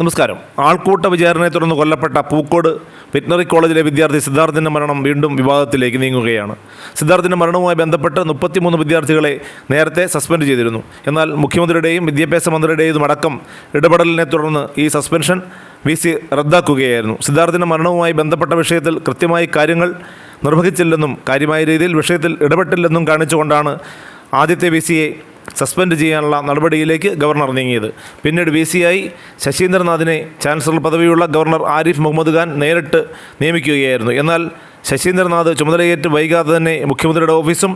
നമസ്കാരം. ആൾക്കൂട്ട വിചാരണയെ തുടർന്ന് കൊല്ലപ്പെട്ട പൂക്കോട് വെറ്റിനറി കോളേജിലെ വിദ്യാർത്ഥി സിദ്ധാർത്ഥിന്റെ മരണം വീണ്ടും വിവാദത്തിലേക്ക് നീങ്ങുകയാണ്. സിദ്ധാർത്ഥിന്റെ മരണവുമായി ബന്ധപ്പെട്ട് മുപ്പത്തിമൂന്ന് വിദ്യാർത്ഥികളെ നേരത്തെ സസ്പെൻഡ് ചെയ്തിരുന്നു. എന്നാൽ മുഖ്യമന്ത്രിയുടെയും വിദ്യാഭ്യാസ മന്ത്രിയുടെയും അടക്കം ഇടപെടലിനെ തുടർന്ന് ഈ സസ്പെൻഷൻ വി സി റദ്ദാക്കുകയായിരുന്നു. സിദ്ധാർത്ഥിന്റെ മരണവുമായി ബന്ധപ്പെട്ട വിഷയത്തിൽ കൃത്യമായി കാര്യങ്ങൾ നിർവഹിച്ചില്ലെന്നും കാര്യമായ രീതിയിൽ വിഷയത്തിൽ ഇടപെട്ടില്ലെന്നും കാണിച്ചുകൊണ്ടാണ് ആദ്യത്തെ വി സിയെ സസ്പെൻഡ് ചെയ്യാനുള്ള നടപടിയിലേക്ക് ഗവർണർ നീങ്ങിയത്. പിന്നീട് വി സി ആയി ശശീന്ദ്രനാഥിനെ ചാൻസലർ പദവിയുള്ള ഗവർണർ ആരിഫ് മുഹമ്മദ് ഖാൻ നേരിട്ട് നിയമിക്കുകയായിരുന്നു. എന്നാൽ ശശീന്ദ്രനാഥ് ചുമതലയേറ്റ് വൈകാതെ തന്നെ മുഖ്യമന്ത്രിയുടെ ഓഫീസും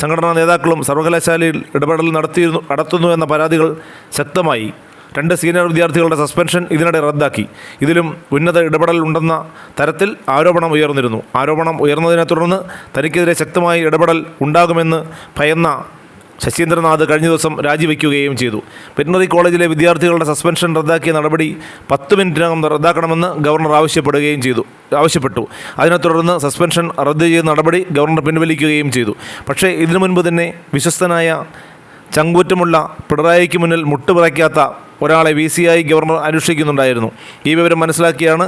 സംഘടനാ നേതാക്കളും സർവകലാശാലയിൽ ഇടപെടൽ നടത്തിയിരുന്നു നടത്തുന്നു എന്ന പരാതികൾ ശക്തമായി. രണ്ട് സീനിയർ വിദ്യാർത്ഥികളുടെ സസ്പെൻഷൻ ഇതിനിടെ റദ്ദാക്കി. ഇതിലും ഉന്നത ഇടപെടൽ ഉണ്ടെന്ന തരത്തിൽ ആരോപണം ഉയർന്നിരുന്നു. ആരോപണം ഉയർന്നതിനെ തുടർന്ന് തനിക്കെതിരെ ശക്തമായ ഇടപെടൽ ഉണ്ടാകുമെന്ന് ഭയന്ന ശശീന്ദ്രനാഥ് കഴിഞ്ഞ ദിവസം രാജിവെക്കുകയും ചെയ്തു. വെറ്റിനറി കോളേജിലെ വിദ്യാർത്ഥികളുടെ സസ്പെൻഷൻ റദ്ദാക്കിയ നടപടി പത്ത് മിനിറ്റിനകം റദ്ദാക്കണമെന്ന് ഗവർണർ ആവശ്യപ്പെടുകയും ചെയ്തു ആവശ്യപ്പെട്ടു. അതിനെ തുടർന്ന് സസ്പെൻഷൻ റദ്ദ് ചെയ്ത നടപടി ഗവർണർ പിൻവലിക്കുകയും ചെയ്തു. പക്ഷേ ഇതിനു മുൻപ് തന്നെ വിശ്വസ്തനായ ചങ്കൂറ്റമുള്ള പിണറായിക്ക് മുന്നിൽ മുട്ടുപിറയ്ക്കാത്ത ഒരാളെ വി സി ആയി ഗവർണർ അന്വേഷിക്കുന്നുണ്ടായിരുന്നു ഈ വിവരം മനസ്സിലാക്കിയാണ്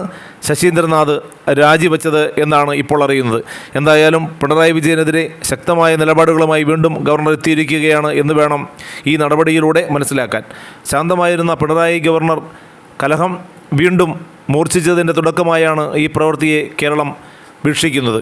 ശശീന്ദ്രനാഥ് രാജിവെച്ചത് എന്നാണ് ഇപ്പോൾ അറിയുന്നത്. എന്തായാലും പിണറായി വിജയനെതിരെ ശക്തമായ നിലപാടുകളുമായി വീണ്ടും ഗവർണർ എത്തിയിരിക്കുകയാണ് എന്ന് വേണം ഈ നടപടിയിലൂടെ മനസ്സിലാക്കാൻ. ശാന്തമായിരുന്ന പിണറായി ഗവർണർ കലഹം വീണ്ടും മൂർച്ഛിച്ചതിന്റെ തുടക്കമായാണ് ഈ പ്രവൃത്തിയെ കേരളം വീക്ഷിക്കുന്നത്.